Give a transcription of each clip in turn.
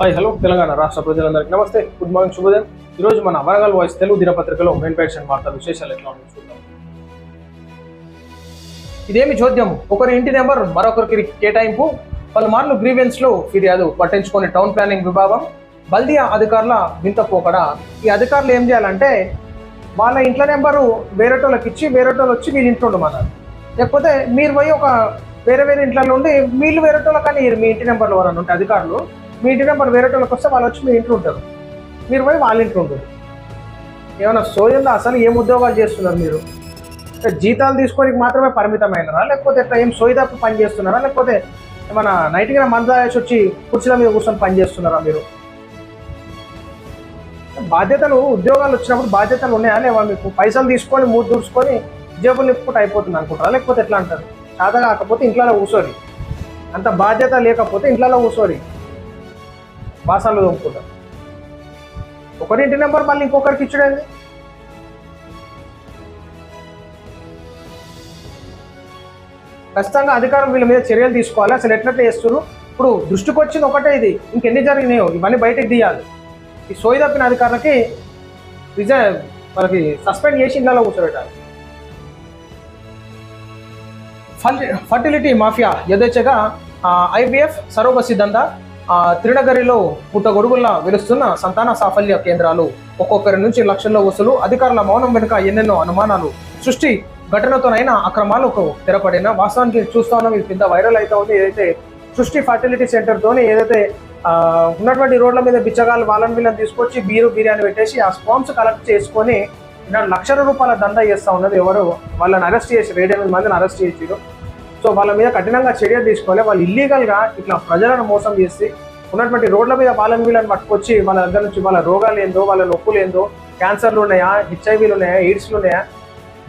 Hi hello Telangana రాష్ట్ర ప్రజలందరికీ నమస్తే. గుడ్ మార్నింగ్ శుభోదయం. ఈరోజు మన వరంగల్ వాయిస్ తెలుగు దినపత్రికలో మెయిన్ పేషన్ వార్త విశేషాలు ఎట్లా ఉన్నాయి చూద్దాం. ఇదేమి చోద్యం ఒకరి ఇంటి నెంబర్ మరొకరికి కేటాయింపు. పలుమార్లు గ్రీవెన్స్లో ఫిర్యాదు పట్టించుకునే టౌన్ ప్లానింగ్ విభాగం బల్దియా అధికారుల వింత పోకడ. ఈ అధికారులు ఏం చేయాలంటే వాళ్ళ ఇంట్లో నెంబరు వేరేటోళ్ళకి ఇచ్చి వేరేటోళ్ళు వచ్చి వీళ్ళ ఇంట్లో ఉండమన్నారు. లేకపోతే మీరు పోయి ఒక వేరే వేరే ఇంట్లో ఉండి వీళ్ళు వేరేటోళ్ళ కానీ మీ ఇంటి నెంబర్లు ఎవరైనా ఉంటే అధికారులు మీ ఇంటి నెంబర్ వేరేటోళ్ళకి వస్తే వాళ్ళు వచ్చి మీ ఇంట్లో ఉంటారు. మీరు పోయి వాళ్ళ ఇంట్లో ఉంటారు ఏమైనా సోయందా అసలు ఏం ఉద్యోగాలు చేస్తున్నారు మీరు? జీతాలు తీసుకోవడానికి మాత్రమే పరిమితమైనరా? లేకపోతే ఎట్లా ఏం సోయి తప్ప పని చేస్తున్నారా? లేకపోతే ఏమైనా నైట్గా మంద వేసి వచ్చి కుర్చీల మీద కూర్చొని పని చేస్తున్నారా మీరు? బాధ్యతలు ఉద్యోగాలు వచ్చినప్పుడు బాధ్యతలు ఉన్నాయా లేవా మీకు? పైసలు తీసుకొని మూడు దూర్చుకొని జేబులు నింపుకుంటూ అయిపోతుంది అనుకుంటారా? లేకపోతే ఎట్లా అంటారు? చేత కాకపోతే ఇంట్లో కూర్చోరి అంత బాధ్యత లేకపోతే ఇంట్లో కూర్చోరి బాసాలు తోముకుంటారు. ఒకరింటి నెంబర్ మళ్ళీ ఇంకొకరికి ఇచ్చడేది ఖచ్చితంగా అధికారం వీళ్ళ మీద చర్యలు తీసుకోవాలి. అసలు ఎట్లట్లా చేస్తున్నారు ఇప్పుడు దృష్టికి వచ్చింది ఒకటే ఇది. ఇంకెన్ని జరిగినాయో? ఇవన్నీ బయటకు తీయాలి. ఈ సోయి తప్పిన అధికారులకి రిజ మనకి సస్పెండ్ చేసి ఇళ్ళలో కూర్చోబెట్టాలి. ఫర్టిలిటీ మాఫియా యథేచ్ఛగా ఐబిఎఫ్ సరోగసి దందా త్రినగరిలో పుట్టగొడుగుల్లా వెలుస్తున్న సంతాన సాఫల్య కేంద్రాలు. ఒక్కొక్కరి నుంచి లక్షల్లో వసూలు అధికారుల మౌనం వెనుక ఎన్నెన్నో అనుమానాలు. సృష్టి ఘటనతోనైనా అక్రమాలకు తెరపడిన వాస్తవానికి చూస్తా ఉన్నాం ఇది పెద్ద వైరల్ అయితే ఉంది. ఏదైతే సృష్టి ఫర్టిలిటీ సెంటర్తోని ఏదైతే ఉన్నటువంటి రోడ్ల మీద బిచ్చగాళ్ళు వాళ్ళని వీళ్ళని తీసుకొచ్చి బీరు బిర్యానీ పెట్టేసి ఆ స్పాన్స్ కలెక్ట్ చేసుకొని లక్షల రూపాయల దందా చేస్తూ ఉన్నది ఎవరు? వాళ్ళని అరెస్ట్ చేసి వేడెనిమిది మందిని అరెస్ట్ చేసిరు సో వాళ్ళ మీద కఠినంగా చర్య తీసుకోవాలి. వాళ్ళు ఇల్లీగల్గా ఇట్లా ప్రజలను మోసం చేసి ఉన్నటువంటి రోడ్ల మీద వాళ్ళని వీళ్ళని పట్టుకొచ్చి వాళ్ళ దగ్గర నుంచి వాళ్ళ రోగాలు ఏందో వాళ్ళ నొప్పులు ఏందో క్యాన్సర్లు ఉన్నాయా హెచ్ఐవీలు ఉన్నాయా ఎయిడ్స్లు ఉన్నాయా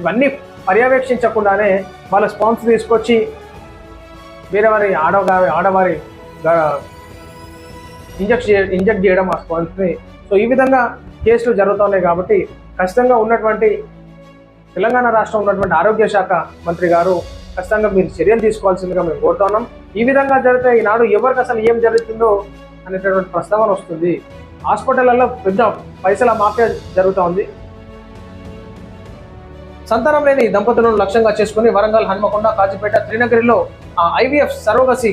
ఇవన్నీ పర్యవేక్షించకుండానే వాళ్ళ స్పాన్స్ తీసుకొచ్చి వేరే వారి ఆడవారి ఆడవారి ఇంజెక్ట్ చే ఇంజెక్ట్ చేయడం ఆ స్పాన్స్ని. సో ఈ విధంగా కేసులు జరుగుతున్నాయి కాబట్టి ఖచ్చితంగా ఉన్నటువంటి తెలంగాణ రాష్ట్రం ఉన్నటువంటి ఆరోగ్య శాఖ మంత్రి గారు ఖచ్చితంగా మీరు చర్యలు తీసుకోవాల్సిందిగా మేము కోరుతున్నాం. ఈ విధంగా జరిగితే ఈనాడు ఎవరికి అసలు ఏం జరుగుతుందో అనేటటువంటి ప్రస్తావన వస్తుంది. హాస్పిటళ్ళలో పెద్ద పైసల మాఫియా జరుగుతూ ఉంది. సంతానం లేని దంపతులను లక్ష్యంగా చేసుకుని వరంగల్ హన్మకొండ కాజీపేట త్రినగరిలో ఐవీఎఫ్ సరోగసి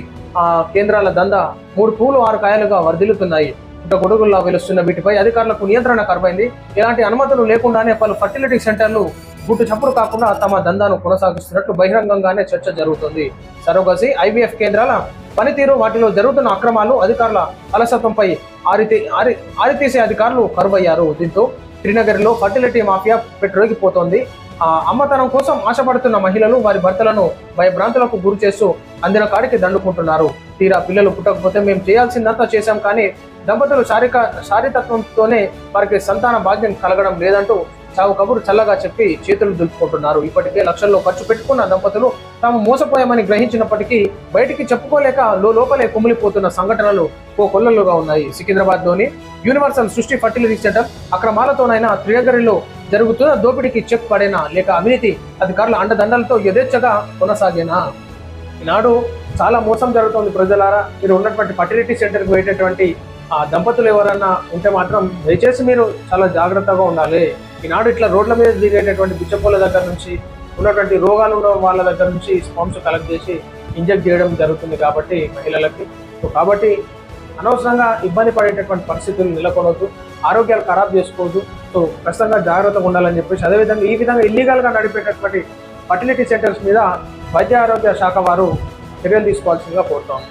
కేంద్రాల దందా మూడు పూలు ఆరు కాయలుగా వర్ధిల్లుతున్నాయి. ఇంకా గొడుగుల్లా వెలుస్తున్న వీటిపై అధికారులకు నియంత్రణ కరువైంది. ఎలాంటి అనుమతులు లేకుండానే పలు ఫర్టిలిటీ సెంటర్లు గుట్టు చప్పుడు కాకుండా తమ దందాను కొనసాగిస్తున్నట్లు బహిరంగంగానే చర్చ జరుగుతుంది. సరోగసి ఐవీఎఫ్ కేంద్రాల పనితీరు వాటిలో జరుగుతున్న అక్రమాలు అధికారుల అలసత్వంపై ఆరితే ఆరి ఆరితీసే అధికారులు కరువయ్యారు. దీంతో శ్రీనగర్లో ఫర్టిలిటీ మాఫియా పెట్టురోగిపోతోంది ఆ అమ్మతనం కోసం ఆశపడుతున్న మహిళలు వారి భర్తలను భయభ్రాంతులకు గురి చేస్తూ అందిన కాడికి దండుకుంటున్నారు. తీరా పిల్లలు పుట్టకపోతే మేము చేయాల్సిందంతా చేశాం కానీ దంపతులు శారీక శారీతత్వంతోనే వారికి సంతాన భాగ్యం కలగడం లేదంటూ చావు కబురు చల్లగా చెప్పి చేతులు దులుపుకుంటున్నారు. ఇప్పటికే లక్షల్లో ఖర్చు పెట్టుకున్న దంపతులు తాము మోసపోయామని గ్రహించినప్పటికీ బయటికి చెప్పుకోలేక లో లోపలే కుమిలిపోతున్న సంఘటనలు ఓ కొల్లలుగా ఉన్నాయి. సికింద్రాబాద్లోని యూనివర్సల్ సృష్టి ఫర్టిలిటీ సెంటర్ అక్రమాలతోనైనా త్రియగరిలో జరుగుతున్న దోపిడీకి చెక్ పడేనా? లేక అవినీతి అధికారుల అండదండలతో యథేచ్ఛగా కొనసాగేనా? ఈనాడు చాలా మోసం జరుగుతోంది ప్రజలారా. మీరు ఉన్నటువంటి ఫర్టిలిటీ సెంటర్కి పోయేటటువంటి ఆ దంపతులు ఎవరన్నా ఉంటే మాత్రం దయచేసి మీరు చాలా జాగ్రత్తగా ఉండాలి. ఈనాడు ఇట్లా రోడ్ల మీద తిరిగేటటువంటి బిచ్చపోల దగ్గర నుంచి ఉన్నటువంటి రోగాలు ఉన్న వాళ్ళ దగ్గర నుంచి స్పాన్స్ కలెక్ట్ చేసి ఇంజెక్ట్ చేయడం జరుగుతుంది కాబట్టి మహిళలకి. సో కాబట్టి అనవసరంగా ఇబ్బంది పడేటటువంటి పరిస్థితులు నెలకొనవద్దు ఆరోగ్యాలు ఖరాబ్ చేసుకోవద్దు. సో ఖచ్చితంగా జాగ్రత్తగా ఉండాలని చెప్పేసి అదేవిధంగా ఈ విధంగా ఇల్లీగల్గా నడిపేటటువంటి ఫర్టిలిటీ సెంటర్స్ మీద వైద్య ఆరోగ్య శాఖ వారు చర్యలు తీసుకోవాల్సిందిగా కోరుతాం.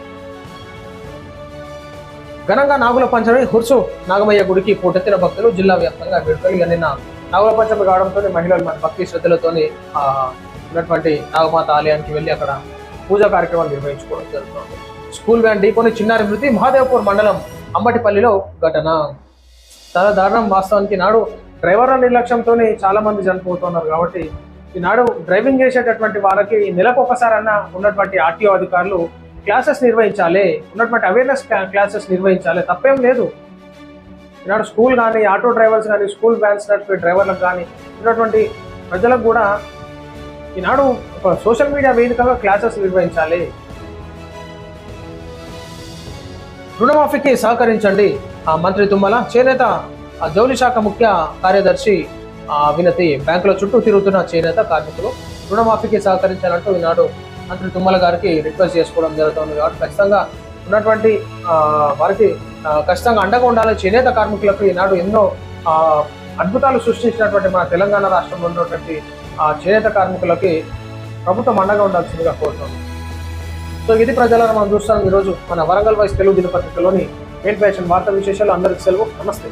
ఘనంగా నాగుల పంచమి హుర్సు నాగమయ్య గుడికి పోటెత్తిన భక్తులు జిల్లా వ్యాప్తంగా వేడుకలు ఇక నిన్న నాగులపంచమి కావడంతో మహిళలు మన భక్తి శ్రద్ధలతోని ఉన్నటువంటి నాగమాత ఆలయానికి వెళ్ళి అక్కడ పూజా కార్యక్రమాలు నిర్వహించుకోవడం జరుగుతుంది. స్కూల్ వ్యాన్ ఢీకొని చిన్నారి మృతి మహాదేవపూర్ మండలం అంబటిపల్లిలో ఘటన. చాలా దారుణం వాస్తవానికి నాడు డ్రైవర్ల నిర్లక్ష్యంతో చాలా మంది చనిపోతున్నారు కాబట్టి ఈనాడు డ్రైవింగ్ చేసేటటువంటి వారికి నెలకు ఒకసారన్నా ఉన్నటువంటి ఆర్టీఓ అధికారులు క్లాసెస్ నిర్వహించాలి ఉన్నటువంటి అవేర్నెస్ క్లాసెస్ నిర్వహించాలి తప్పేం లేదు. ఈనాడు స్కూల్ కానీ ఆటో డ్రైవర్స్ కానీ స్కూల్ వ్యాన్స్ నడిపే డ్రైవర్లకు కానీ ఉన్నటువంటి ప్రజలకు కూడా ఈనాడు ఒక సోషల్ మీడియా వేదికగా క్లాసెస్ నిర్వహించాలి. రుణమాఫీకి సహకరించండి ఆ, మంత్రి తుమ్మల. చేనేత ఆ, జౌలి శాఖ ముఖ్య కార్యదర్శి వినతి బ్యాంకుల చుట్టూ తిరుగుతున్న చేనేత కార్మికులు రుణమాఫీకి సహకరించాలంటూ ఈనాడు మంత్రి తుమ్మల గారికి రిక్వెస్ట్ చేసుకోవడం జరుగుతుంది. కాబట్టి ఖచ్చితంగా ఉన్నటువంటి వారికి ఖచ్చితంగా అండగా ఉండాలి. చేనేత కార్మికులకు ఈనాడు ఎన్నో అద్భుతాలు సృష్టించినటువంటి మన తెలంగాణ రాష్ట్రంలో ఉన్నటువంటి ఆ చేనేత కార్మికులకి ప్రభుత్వం అండగా ఉండాల్సిందిగా కోరుతున్నాం. సో ఇది ప్రజలను మనం చూస్తాం. ఈరోజు మన వరంగల్ వైస్ తెలుగు దినపత్రికలోని మెయిన్ ఫ్యాషన్ వార్తా విశేషాలు. అందరికి సెలవు. నమస్తే.